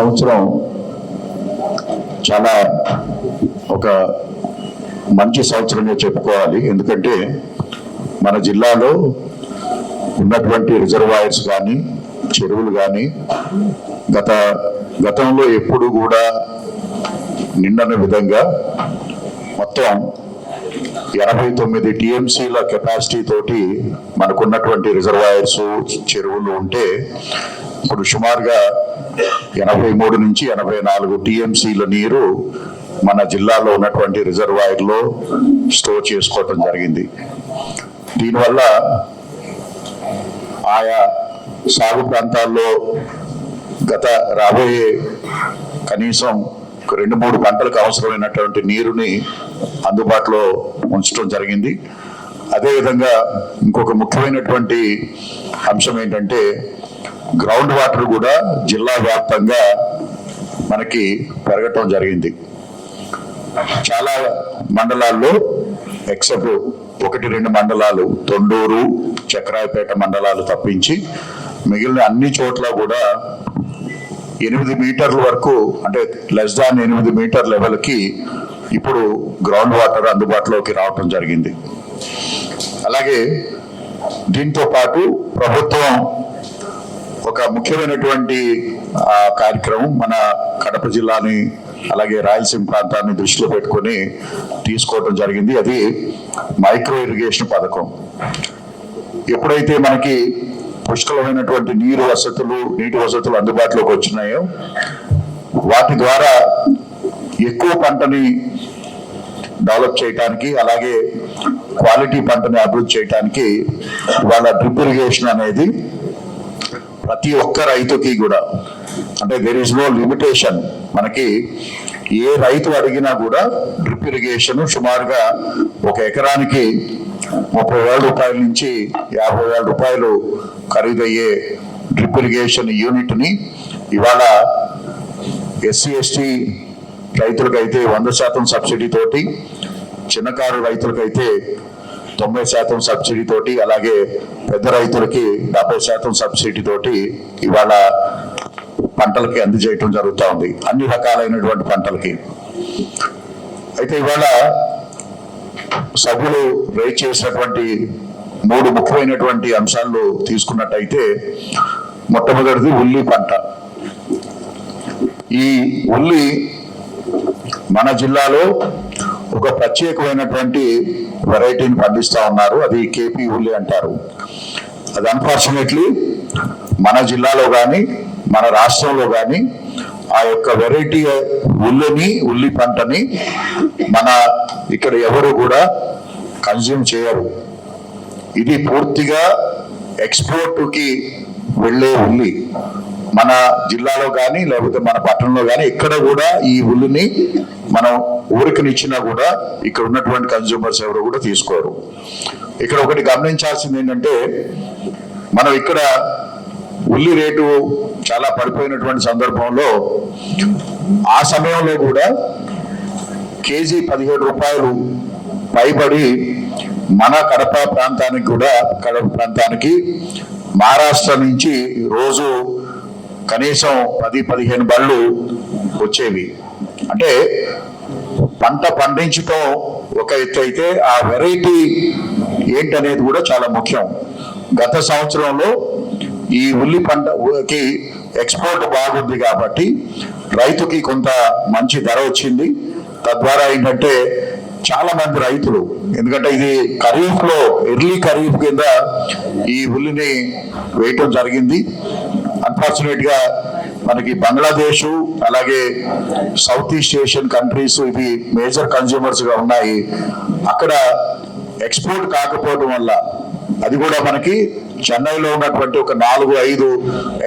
సంవత్సరం చాలా ఒక మంచి సంవత్సరంగా చెప్పుకోవాలి. ఎందుకంటే మన జిల్లాలో ఉన్నటువంటి రిజర్వాయర్స్ కానీ చెరువులు కానీ గత గతంలో ఎప్పుడు కూడా నిండన విధంగా మొత్తం ఎనభై తొమ్మిది టీఎంసీల కెపాసిటీ తోటి మనకున్నటువంటి రిజర్వాయర్స్ చెరువులు ఉంటే ఇప్పుడు సుమారుగా ఎనభై మూడు నుంచి ఎనభై నాలుగు టీఎంసీల నీరు మన జిల్లాలో ఉన్నటువంటి రిజర్వాయర్లో స్టోర్ చేసుకోవటం జరిగింది. దీనివల్ల ఆయా సాగు ప్రాంతాల్లో గత రాబోయే కనీసం ఒక రెండు మూడు పంటలకు అవసరమైనటువంటి నీరుని అందుబాటులో ఉంచడం జరిగింది. అదేవిధంగా ఇంకొక ముఖ్యమైనటువంటి అంశం ఏంటంటే గ్రౌండ్ వాటర్ కూడా జిల్లా వ్యాప్తంగా మనకి పెరగటం జరిగింది. చాలా మండలాల్లో ఎక్సెప్ట్ ఒకటి రెండు మండలాలు తొండూరు చక్రాయపేట మండలాలు తప్పించి మిగిలిన అన్ని చోట్ల కూడా ఎనిమిది మీటర్ల వరకు అంటే లెస్ దాన్ ఎనిమిది మీటర్ లెవెల్కి ఇప్పుడు గ్రౌండ్ వాటర్ అందుబాటులోకి రావటం జరిగింది. అలాగే దీంతో పాటు ప్రభుత్వం ఒక ముఖ్యమైనటువంటి కార్యక్రమం మన కడప జిల్లాని అలాగే రాయలసీమ ప్రాంతాన్ని దృష్టిలో పెట్టుకొని తీసుకోవడం జరిగింది. అది మైక్రో ఇరిగేషన్ పథకం. ఎప్పుడైతే మనకి పుష్కలమైనటువంటి నీరు వసతులు నీటి వసతులు అందుబాటులోకి వచ్చినాయో వాటి ద్వారా ఎక్కువ పంటని డెవలప్ చేయడానికి అలాగే క్వాలిటీ పంటని అభివృద్ధి చేయడానికి వాళ్ళ డ్రిప్ ఇరిగేషన్ అనేది ప్రతి ఒక్క రైతుకి కూడా అంటే దెర్ ఇస్ నో లిమిటేషన్ మనకి ఏ రైతు అడిగినా కూడా డ్రిప్ ఇరిగేషన్ సుమారుగా ఒక ఎకరానికి ముప్పై వేల రూపాయల నుంచి యాభై వేల రూపాయలు ఖరీదయ్యే డ్రిప్ ఇరిగేషన్ యూనిట్ని ఇవాళ ఎస్సీ ఎస్టీ రైతులకైతే వంద శాతం సబ్సిడీ తోటి చిన్నకారు రైతులకైతే తొంభై శాతం సబ్సిడీ తోటి అలాగే పెద్ద రైతులకి డెబ్బై శాతం సబ్సిడీ తోటి ఇవాళ పంటలకి అందజేయటం జరుగుతూ ఉంది. అన్ని రకాలైనటువంటి పంటలకి. అయితే ఇవాళ సభ్యులు రేట్ చేసినటువంటి మూడు ముఖ్యమైనటువంటి అంశాలు తీసుకున్నట్టయితే మొట్టమొదటిది ఉల్లి పంట. ఈ ఉల్లి మన జిల్లాలో ఒక ప్రత్యేకమైనటువంటి వెరైటీని పండిస్తా ఉన్నారు. అది కేపీ ఉల్లి అంటారు. అది అన్ఫార్చునేట్లీ మన జిల్లాలో కానీ మన రాష్ట్రంలో కానీ ఆ యొక్క వెరైటీ ఉల్లిని ఉల్లి పంటని మన ఇక్కడ ఎవరు కూడా కన్జ్యూమ్ చేయరు. ఇది పూర్తిగా ఎక్స్పోర్ట్కి వెళ్ళే ఉల్లి. మన జిల్లాలో కానీ లేకపోతే మన పట్టణంలో కానీ ఎక్కడ కూడా ఈ ఉల్లిని మనం ఊరికనిచ్చినా కూడా ఇక్కడ ఉన్నటువంటి కన్జ్యూమర్స్ ఎవరు కూడా తీసుకోరు. ఇక్కడ ఒకటి గమనించాల్సింది ఏంటంటే మనం ఇక్కడ ఉల్లి రేటు చాలా పడిపోయినటువంటి సందర్భంలో ఆ సమయంలో కూడా కేజీ పదిహేడు రూపాయలు పైబడి మన కడప ప్రాంతానికి కూడా కడప ప్రాంతానికి మహారాష్ట్ర నుంచి రోజు కనీసం పది పదిహేను బళ్ళు వచ్చేవి. అంటే పంట పండించటం ఒక ఎత్తు అయితే ఆ వెరైటీ ఏంటనేది కూడా చాలా ముఖ్యం. గత సంవత్సరంలో ఈ ఉల్లి పంటకి ఎక్స్పోర్ట్ బాగుంది కాబట్టి రైతుకి కొంత మంచి ధర వచ్చింది. తద్వారా ఏంటంటే చాలా మంది రైతులు ఎందుకంటే ఇది ఖరీఫ్లో ఎర్లీ ఖరీఫ్ కింద ఈ ఉల్లిని వేయటం జరిగింది. అన్ఫార్చునేట్గా మనకి బంగ్లాదేశ్ అలాగే సౌత్ ఈస్ట్ ఏషియన్ కంట్రీస్ ఇవి మేజర్ కన్జ్యూమర్స్గా ఉన్నాయి. అక్కడ ఎక్స్పోర్ట్ కాకపోవడం వల్ల అది కూడా మనకి చెన్నైలో ఉన్నటువంటి ఒక నాలుగు ఐదు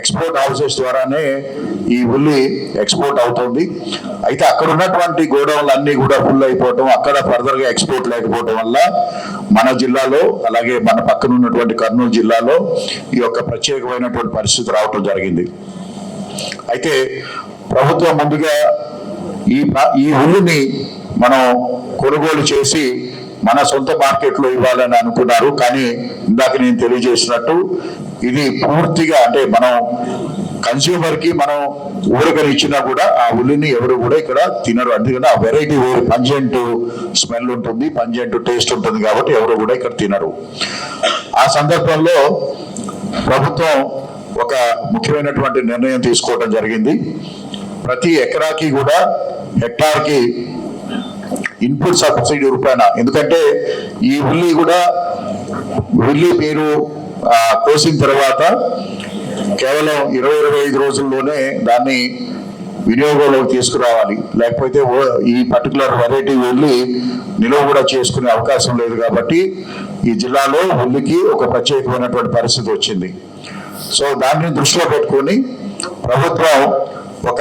ఎక్స్పోర్ట్ హౌసెస్ ద్వారానే ఈ ఉల్లి ఎక్స్పోర్ట్ అవుతుంది. అయితే అక్కడ ఉన్నటువంటి గోడౌన్లు అన్నీ కూడా ఫుల్ అయిపోవటం అక్కడ ఫర్దర్గా ఎక్స్పోర్ట్ లేకపోవడం వల్ల మన జిల్లాలో అలాగే మన పక్కన ఉన్నటువంటి కర్నూలు జిల్లాలో ఈ యొక్క ప్రత్యేకమైనటువంటి పరిస్థితి రావటం జరిగింది. అయితే ప్రభుత్వం ముందుగా ఈ ఈ ఉల్లిని మనం కొనుగోలు చేసి మన సొంత మార్కెట్లో ఇవ్వాలని అనుకున్నారు. కానీ ఇందాక నేను తెలియజేసినట్టు ఇది పూర్తిగా అంటే మనం కన్స్యూమర్కి మనం ఊరకని ఇచ్చినా కూడా ఆ ఉల్లిని ఎవరు కూడా ఇక్కడ తినరు. అందుకని ఆ వెరైటీ పంజెంట్ స్మెల్ ఉంటుంది పంజెంట్ టేస్ట్ ఉంటుంది కాబట్టి ఎవరు కూడా ఇక్కడ తినరు. ఆ సందర్భంలో ప్రభుత్వం ఒక ముఖ్యమైనటువంటి నిర్ణయం తీసుకోవడం జరిగింది. ప్రతి ఎకరాకి కూడా హెక్టార్కి ఇన్పుట్ సబ్సిడీ రూపాయన. ఎందుకంటే ఈ ఉల్లి కూడా ఉల్లి మీరు కోసిన తర్వాత కేవలం ఇరవై ఇరవై ఐదు రోజుల్లోనే దాన్ని వినియోగంలోకి తీసుకురావాలి. లేకపోతే ఈ పర్టికులర్ వెరైటీ ఉల్లి నిల్వ కూడా చేసుకునే అవకాశం లేదు కాబట్టి ఈ జిల్లాలో ఉల్లికి ఒక ప్రత్యేకమైనటువంటి పరిస్థితి వచ్చింది. సో దాన్ని దృష్టిలో పెట్టుకొని ప్రభుత్వం ఒక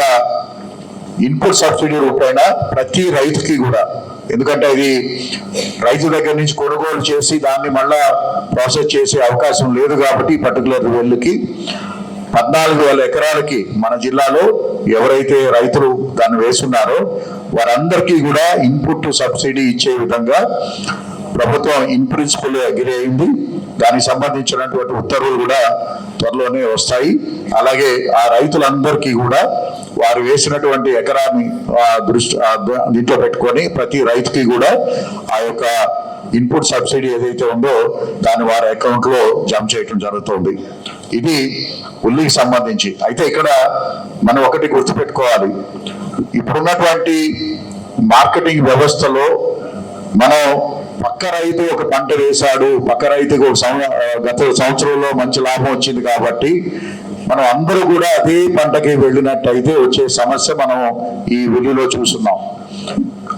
ఇన్పుట్ సబ్సిడీ రూపాయన ప్రతి రైతుకి కూడా ఎందుకంటే అది రైతు దగ్గర నుంచి కొనుగోలు చేసి దాన్ని మళ్ళా ప్రాసెస్ చేసే అవకాశం లేదు కాబట్టి పర్టికులర్ వెళ్ళుకి పద్నాలుగు వేల ఎకరాలకి మన జిల్లాలో ఎవరైతే రైతులు దాన్ని వేస్తున్నారో వారందరికీ కూడా ఇన్పుట్ సబ్సిడీ ఇచ్చే విధంగా ప్రభుత్వం ఇన్ ప్రిన్సిపల్ అగ్రి అయింది. దానికి సంబంధించినటువంటి ఉత్తర్వులు కూడా త్వరలోనే వస్తాయి. అలాగే ఆ రైతులందరికీ కూడా వారు వేసినటువంటి ఎకరాన్ని దృష్టి దీంట్లో పెట్టుకొని ప్రతి రైతుకి కూడా ఆ యొక్క ఇన్పుట్ సబ్సిడీ ఏదైతే ఉందో దాన్ని వారి అకౌంట్లో జమ చేయటం జరుగుతుంది. ఇది ఉల్లికి సంబంధించి. అయితే ఇక్కడ మనం ఒకటి గుర్తుపెట్టుకోవాలి. ఇప్పుడున్నటువంటి మార్కెటింగ్ వ్యవస్థలో మనం పక్క రైతు ఒక పంట వేశాడు పక్క రైతుకు ఒక గత సంవత్సరంలో మంచి లాభం వచ్చింది కాబట్టి మనం అందరూ కూడా అదే పంటకి వెళ్ళినట్టయితే వచ్చే సమస్య మనం ఈ ఉల్లిలో చూస్తున్నాం.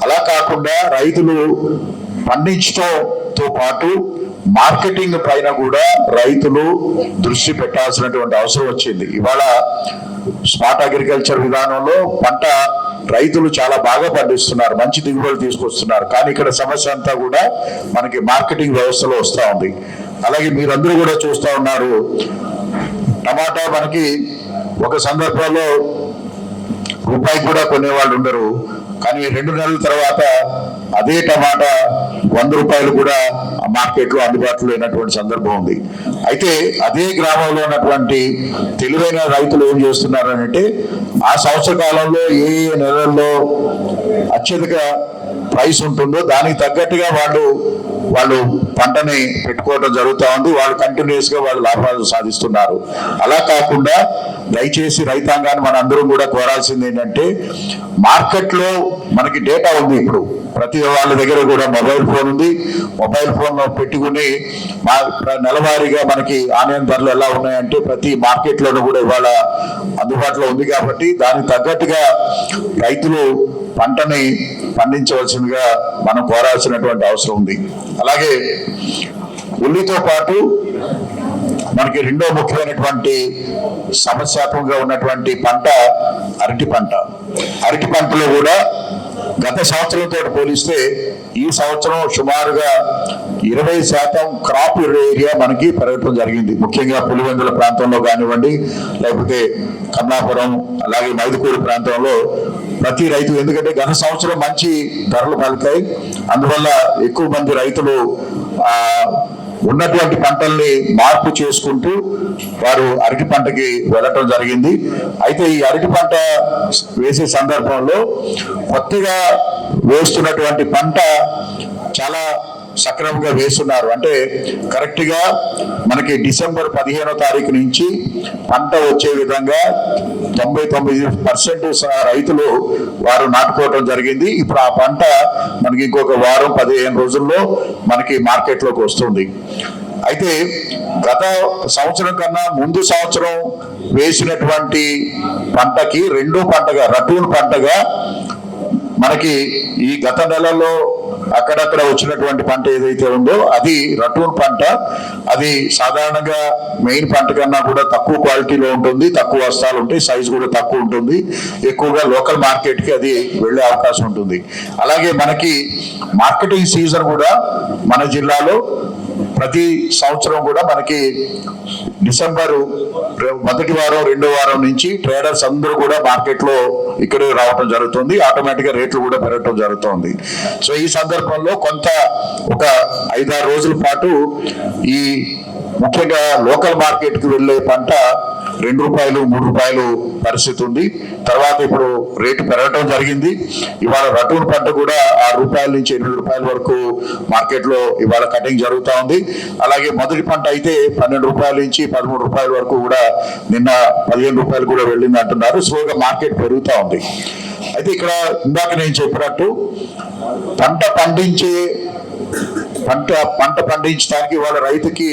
అలా కాకుండా రైతులు పండించడంతో పాటు మార్కెటింగ్ పైన కూడా రైతులు దృష్టి పెట్టాల్సినటువంటి అవసరం వచ్చింది. ఇవాళ స్మార్ట్ అగ్రికల్చర్ విధానంలో పంట రైతులు చాలా బాగా పండిస్తున్నారు మంచి దిగుబడి తీసుకొస్తున్నారు. కానీ ఇక్కడ సమస్య అంతా కూడా మనకి మార్కెటింగ్ వ్యవస్థలో వస్తూ ఉంది. అలాగే మీరందరూ కూడా చూస్తూ ఉన్నారు టమాటా మనకి ఒక సందర్భంలో రూపాయికి కూడా కొనేవాళ్ళు ఉండరు. కానీ రెండు నెలల తర్వాత అదే టమాటా వంద రూపాయలు కూడా ఆ మార్కెట్లో అందుబాటులో లేనటువంటి సందర్భం ఉంది. అయితే అదే గ్రామంలో ఉన్నటువంటి తెలివైన రైతులు ఏం చేస్తున్నారు అంటే ఆ సంవత్సర కాలంలో ఏ ఏ నెలల్లో అత్యధిక ప్రైస్ ఉంటుందో దానికి తగ్గట్టుగా వాళ్ళు వాళ్ళు పంటని పెట్టుకోవడం జరుగుతూ ఉంది. వాళ్ళు కంటిన్యూస్గా వాళ్ళు లాభాలు సాధిస్తున్నారు. అలా కాకుండా దయచేసి రైతాంగాన్ని మన అందరం కూడా కోరాల్సింది ఏంటంటే మార్కెట్లో మనకి డేటా ఉంది ఇప్పుడు. ప్రతి వాళ్ళ దగ్గర కూడా మొబైల్ ఫోన్ ఉంది. మొబైల్ ఫోన్లో పెట్టుకుని మా నెలవారీగా మనకి ఆన్లైన్ ధరలు ఎలా ఉన్నాయంటే ప్రతి మార్కెట్ లోనూ కూడా ఇవాళ అందుబాటులో ఉంది కాబట్టి దానికి తగ్గట్టుగా రైతులు పంటని పండించవలసిందిగా మనం కోరాల్సినటువంటి అవసరం ఉంది. అలాగే ఉల్లితో పాటు మనకి రెండో ముఖ్యమైనటువంటి సమస్యాత్మకంగా ఉన్నటువంటి పంట అరటి పంట. అరటి పంటలో కూడా గత సంవత్సరంతో పోలిస్తే ఈ సంవత్సరం సుమారుగా ఇరవై శాతం క్రాప్ ఏరియా మనకి పెరగటం జరిగింది. ముఖ్యంగా పులివెందుల ప్రాంతంలో కానివ్వండి లేకపోతే కన్నాపురం అలాగే మైదుకూరు ప్రాంతంలో ప్రతి రైతు ఎందుకంటే గత సంవత్సరం మంచి ధరలు పలికాయి. అందువల్ల ఎక్కువ మంది రైతులు ఉన్నటువంటి పంటల్ని మార్పు చేసుకుంటూ వారు అరటి పంటకి వెళ్ళటం జరిగింది. అయితే ఈ అరటి పంట వేసే సందర్భంలో కొత్తగా వేస్తున్నటువంటి పంట చాలా సక్రమంగా వేస్తున్నారు. అంటే కరెక్ట్గా మనకి డిసెంబర్ పదిహేనో తారీఖు నుంచి పంట వచ్చే విధంగా తొంభై తొమ్మిది పర్సెంట్ రైతులు వారు నాటుకోవడం జరిగింది. ఇప్పుడు ఆ పంట మనకి ఇంకొక వారం పదిహేను రోజుల్లో మనకి మార్కెట్లోకి వస్తుంది. అయితే గత సంవత్సరం కన్నా ముందు సంవత్సరం వేసినటువంటి పంటకి రెండో పంటగా రటూన్ పంటగా మనకి ఈ గత నెలలో అక్కడక్కడ వచ్చినటువంటి పంట ఏదైతే ఉందో అది రటూన్ పంట. అది సాధారణంగా మెయిన్ పంట కన్నా కూడా తక్కువ క్వాలిటీలో ఉంటుంది తక్కువ వస్తాలు ఉంటాయి సైజ్ కూడా తక్కువ ఉంటుంది. ఎక్కువగా లోకల్ మార్కెట్కి అది వెళ్ళే అవకాశం ఉంటుంది. అలాగే మనకి మార్కెటింగ్ సీజన్ కూడా మన జిల్లాలో ప్రతి సంవత్సరం కూడా మనకి డిసెంబరు మొదటి వారం రెండో వారం నుంచి ట్రేడర్స్ అందరూ కూడా మార్కెట్లో ఇక్కడ రావటం జరుగుతుంది. ఆటోమేటిక్గా రేట్లు కూడా పెరగటం జరుగుతుంది. సో ఈ సందర్భంలో కొంత ఒక ఐదారు రోజుల పాటు ఈ ముఖ్యంగా లోకల్ మార్కెట్కి వెళ్ళే పంట రెండు రూపాయలు మూడు రూపాయలు పరిస్థితి ఉంది. తర్వాత ఇప్పుడు రేటు పెరగటం జరిగింది. ఇవాళ రటూన్ పంట కూడా ఆరు రూపాయల నుంచి ఎనిమిది రూపాయల వరకు మార్కెట్లో ఇవాళ కటింగ్ జరుగుతూ ఉంది. అలాగే మొదటి పంట అయితే పన్నెండు రూపాయల నుంచి పదమూడు రూపాయల వరకు కూడా నిన్న పదిహేను రూపాయలు కూడా వెళ్ళింది అంటున్నారు. స్లోగా మార్కెట్ పెరుగుతూ ఉంది. అయితే ఇక్కడ ఇందాక నేను చెప్పినట్టు పంట పండించే పంట పంట పండించడానికి వాళ్ళ రైతుకి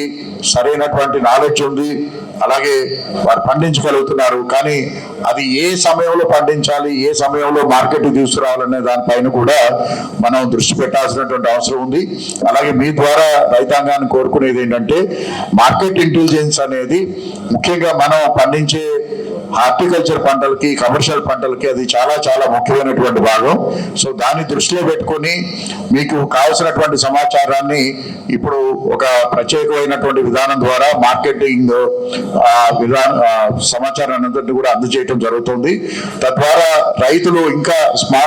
సరైనటువంటి నాలెడ్జ్ ఉంది. అలాగే వారు పండించగలుగుతున్నారు. కానీ అది ఏ సమయంలో పండించాలి ఏ సమయంలో మార్కెట్ తీసుకురావాలనే దానిపైన కూడా మనం దృష్టి పెట్టాల్సినటువంటి అవసరం ఉంది. అలాగే మీ ద్వారా రైతాంగాన్ని కోరుకునేది ఏంటంటే మార్కెట్ ఇంటెలిజెన్స్ అనేది ముఖ్యంగా మనం పండించే హార్టికల్చర్ పంటలకి కమర్షియల్ పంటలకి అది చాలా చాలా ముఖ్యమైనటువంటి భాగం. సో దాన్ని దృష్టిలో పెట్టుకొని మీకు కావలసినటువంటి సమాచారాన్ని ఇప్పుడు ఒక ప్రత్యేకమైనటువంటి విధానం ద్వారా మార్కెటింగ్ విధాన సమాచారాన్ని అంతటిని కూడా అందజేయటం జరుగుతుంది. తద్వారా రైతులు ఇంకా స్మా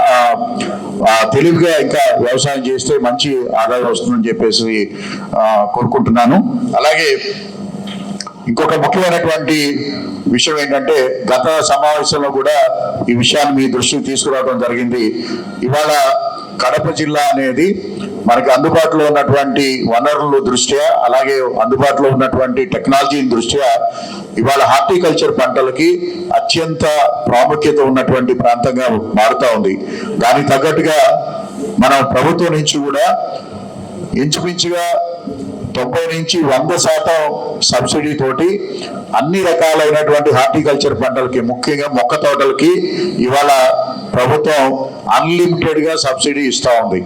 తెలివిగా ఇంకా వ్యవసాయం చేస్తే మంచి ఆదాయం వస్తుందని చెప్పేసి కోరుకుంటున్నాను. అలాగే ఇంకొక ముఖ్యమైనటువంటి విషయం ఏంటంటే గత సమావేశంలో కూడా ఈ విషయాన్ని మీ దృష్టికి తీసుకురావడం జరిగింది. ఇవాళ కడప జిల్లా అనేది మనకి అందుబాటులో ఉన్నటువంటి వనరుల దృష్ట్యా అలాగే అందుబాటులో ఉన్నటువంటి టెక్నాలజీ దృష్ట్యా ఇవాళ హార్టికల్చర్ పంటలకి అత్యంత ప్రాముఖ్యత ఉన్నటువంటి ప్రాంతంగా మారుతా ఉంది. దానికి తగ్గట్టుగా మనం ప్రభుత్వం నుంచి కూడా ఇంచుమించుగా తొంభై నుంచి వంద శాతం సబ్సిడీ తోటి అన్ని రకాలైనటువంటి హార్టికల్చర్ పంటలకి ముఖ్యంగా మొక్క తోటలకి ఇవాళ ప్రభుత్వం అన్లిమిటెడ్గా సబ్సిడీ ఇస్తూ ఉంది.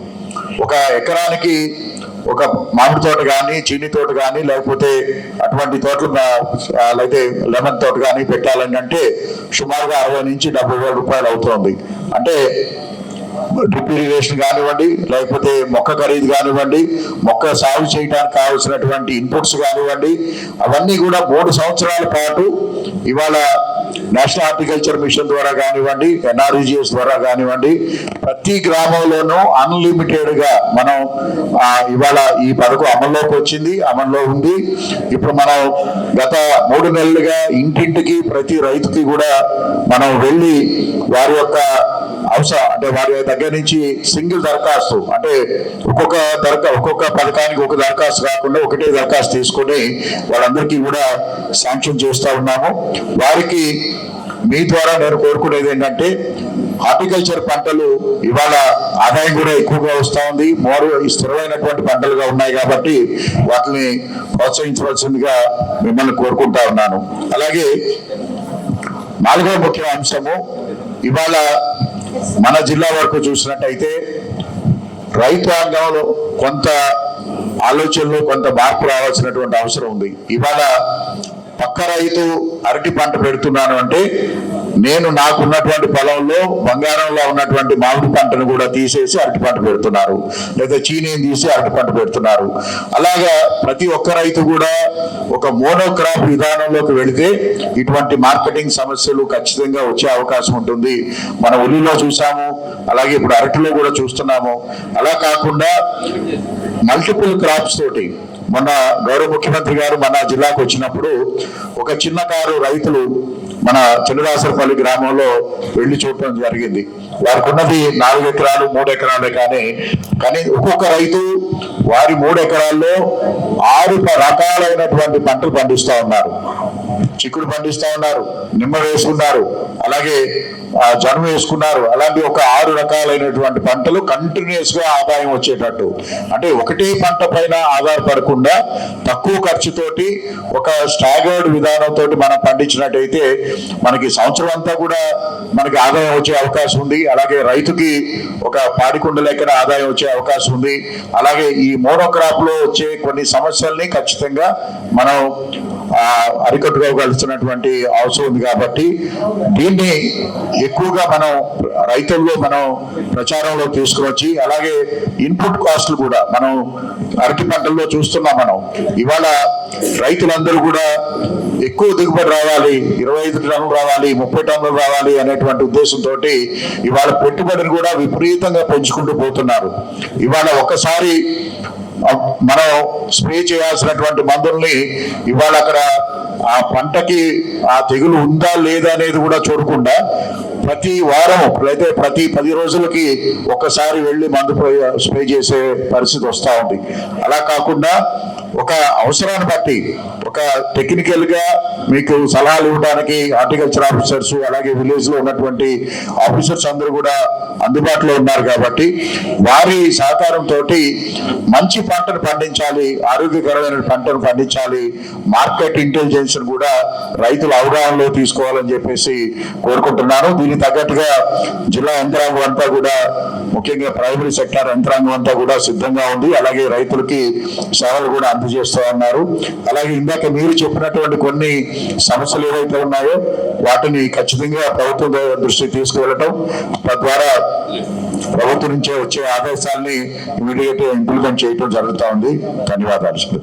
ఒక ఎకరానికి ఒక మామిడి తోట కానీ చీని తోట కానీ లేకపోతే అటువంటి తోటలు ఆ, లేకపోతే లెమన్ తోట కానీ పెట్టాలని అంటే సుమారుగా అరవై నుంచి డెబ్బై వేల రూపాయలు అవుతుంది. అంటే డ్రిప్ ఇరిగేషన్ కానివ్వండి లేకపోతే మొక్క ఖరీదు కానివ్వండి మొక్క సాగు చేయడానికి కావాల్సినటువంటి ఇన్పుట్స్ కానివ్వండి అవన్నీ కూడా మూడు సంవత్సరాల పాటు ఇవాళ నేషనల్ హార్టికల్చర్ మిషన్ ద్వారా కానివ్వండి ఎన్ఆర్జిఎస్ ద్వారా కానివ్వండి ప్రతి గ్రామంలోనూ అన్లిమిటెడ్గా మనం ఇవాళ ఈ పథకం అమల్లోకి వచ్చింది అమల్లో ఉంది. ఇప్పుడు మనం గత మూడు నెలలుగా ఇంటింటికి ప్రతి రైతుకి కూడా మనం వెళ్ళి వారి యొక్క అవసరం అంటే వారి దగ్గర నుంచి సింగిల్ దరఖాస్తు అంటే ఒక్కొక్క దరఖా ఒక్కొక్క పథకానికి ఒక దరఖాస్తు కాకుండా ఒకటే దరఖాస్తు తీసుకొని వాళ్ళందరికీ కూడా శాంక్షన్ చేస్తూ ఉన్నాము. వారికి మీ ద్వారా నేను కోరుకునేది ఏంటంటే హార్టికల్చర్ పంటలు ఇవాళ ఆదాయం కూడా ఎక్కువగా వస్తూ ఉంది. మోరు ఈ స్థిరమైనటువంటి పంటలుగా ఉన్నాయి కాబట్టి వాటిని ప్రోత్సహించవలసిందిగా మిమ్మల్ని కోరుకుంటా ఉన్నాను. అలాగే నాలుగవ ముఖ్య అంశము ఇవాళ మన జిల్లా వరకు చూసినట్టయితే రైతాంగంలో కొంత ఆలోచనలో కొంత మార్పు రావాల్సినటువంటి అవసరం ఉంది. ఇవాళ పక్క రైతు అరటి పంట పెడుతున్నాను అంటే నేను నాకున్నటువంటి పొలంలో బంగారంలో ఉన్నటువంటి మామిడి పంటను కూడా తీసేసి అరటి పంట పెడుతున్నారు. లేదా చీనీని తీసి అరటి పంట పెడుతున్నారు. అలాగా ప్రతి ఒక్క రైతు కూడా ఒక మోనోక్రాప్ విధానంలోకి వెళితే ఇటువంటి మార్కెటింగ్ సమస్యలు ఖచ్చితంగా వచ్చే అవకాశం ఉంటుంది. మన ఉల్లిలో చూసాము అలాగే ఇప్పుడు అరటిలో కూడా చూస్తున్నాము. అలా కాకుండా మల్టిపుల్ క్రాప్స్ తోటి మొన్న గౌరవ ముఖ్యమంత్రి గారు మన జిల్లాకు వచ్చినప్పుడు ఒక చిన్న కారు రైతులు మన చిన్నదాసరపల్లి గ్రామంలో వెళ్ళి చూడటం జరిగింది. వారికి ఉన్నది నాలుగు ఎకరాలు మూడు ఎకరాలే కానీ కానీ ఒక్కొక్క రైతు వారి మూడు ఎకరాల్లో ఆరు రకాలైనటువంటి పంటలు పండిస్తా ఉన్నారు. చిక్కుడు పండిస్తా ఉన్నారు నిమ్మ వేసుకున్నారు. అలాగే జన్మ వేసుకున్నారు. అలాంటి ఒక ఆరు రకాలైనటువంటి పంటలు కంటిన్యూస్గా ఆదాయం వచ్చేటట్టు. అంటే ఒకటే పంట పైన ఆధారపడకుండా తక్కువ ఖర్చుతోటి ఒక స్టాగర్డ్ విధానంతో మనం పండించినట్టయితే మనకి సంవత్సరం అంతా కూడా మనకి ఆదాయం వచ్చే అవకాశం ఉంది. అలాగే రైతుకి ఒక పాడికొండ లెక్కన ఆదాయం వచ్చే అవకాశం ఉంది. అలాగే ఈ మోనోక్రాప్లో వచ్చే కొన్ని సమస్యల్ని ఖచ్చితంగా మనం ఆ, అరికట్టుకోగలుగుతున్నటువంటి అవసరం ఉంది కాబట్టి దీన్ని ఎక్కువగా మనం రైతుల్లో మనం ప్రచారంలో తీసుకువచ్చి అలాగే ఇన్పుట్ కాస్ట్లు కూడా మనం అరటి పంటల్లో చూస్తున్నాం మనం. ఇవాళ రైతులందరూ కూడా ఎక్కువ దిగుబడి రావాలి ఇరవై ఐదు టన్నులు రావాలి ముప్పై టన్నులు రావాలి అనేటువంటి ఉద్దేశంతో ఇవాళ పెట్టుబడిని కూడా విపరీతంగా పెంచుకుంటూ పోతున్నారు. ఇవాళ ఒక్కసారి మనం స్ప్రే చేయాల్సినటువంటి మందుల్ని ఇవాళ అక్కడ ఆ పంటకి ఆ తెగులు ఉందా లేదా అనేది కూడా చూడకుండా ప్రతి వారం అయితే ప్రతి పది రోజులకి ఒకసారి వెళ్ళి మందు స్ప్రే చేసే పరిస్థితి వస్తూ ఉంది. అలా కాకుండా ఒక అవసరాన్ని బట్టి ఒక టెక్నికల్గా మీకు సలహాలు ఇవ్వడానికి హార్టికల్చర్ ఆఫీసర్స్ అలాగే విలేజ్లో ఉన్నటువంటి ఆఫీసర్స్ అందరూ కూడా అందుబాటులో ఉన్నారు కాబట్టి వారి సహకారంతో మంచి పంటను పండించాలి ఆరోగ్యకరమైన పంటను పండించాలి మార్కెట్ ఇంటెలిజెన్స్ కూడా రైతుల అవగాహనలో తీసుకోవాలని చెప్పేసి కోరుకుంటున్నాను. దీనికి తగ్గట్టుగా జిల్లా యంత్రాంగం అంతా కూడా ముఖ్యంగా ప్రైమరీ సెక్టార్ యంత్రాంగం అంతా కూడా సిద్ధంగా ఉంది. అలాగే రైతులకి సేవలు కూడా అందజేస్తూ ఉన్నారు. అలాగే ఇందాక మీరు చెప్పినటువంటి కొన్ని సమస్యలు ఏవైతే ఉన్నాయో వాటిని ఖచ్చితంగా ప్రభుత్వం దృష్టికి తీసుకువెళ్ళటం తద్వారా ప్రభుత్వం నుంచే వచ్చే ఆదేశాల్ని ఇమీడియట్ ఇంప్లిమెంట్ చేయడం జరుగుతూ ఉంది. ధన్యవాదాలు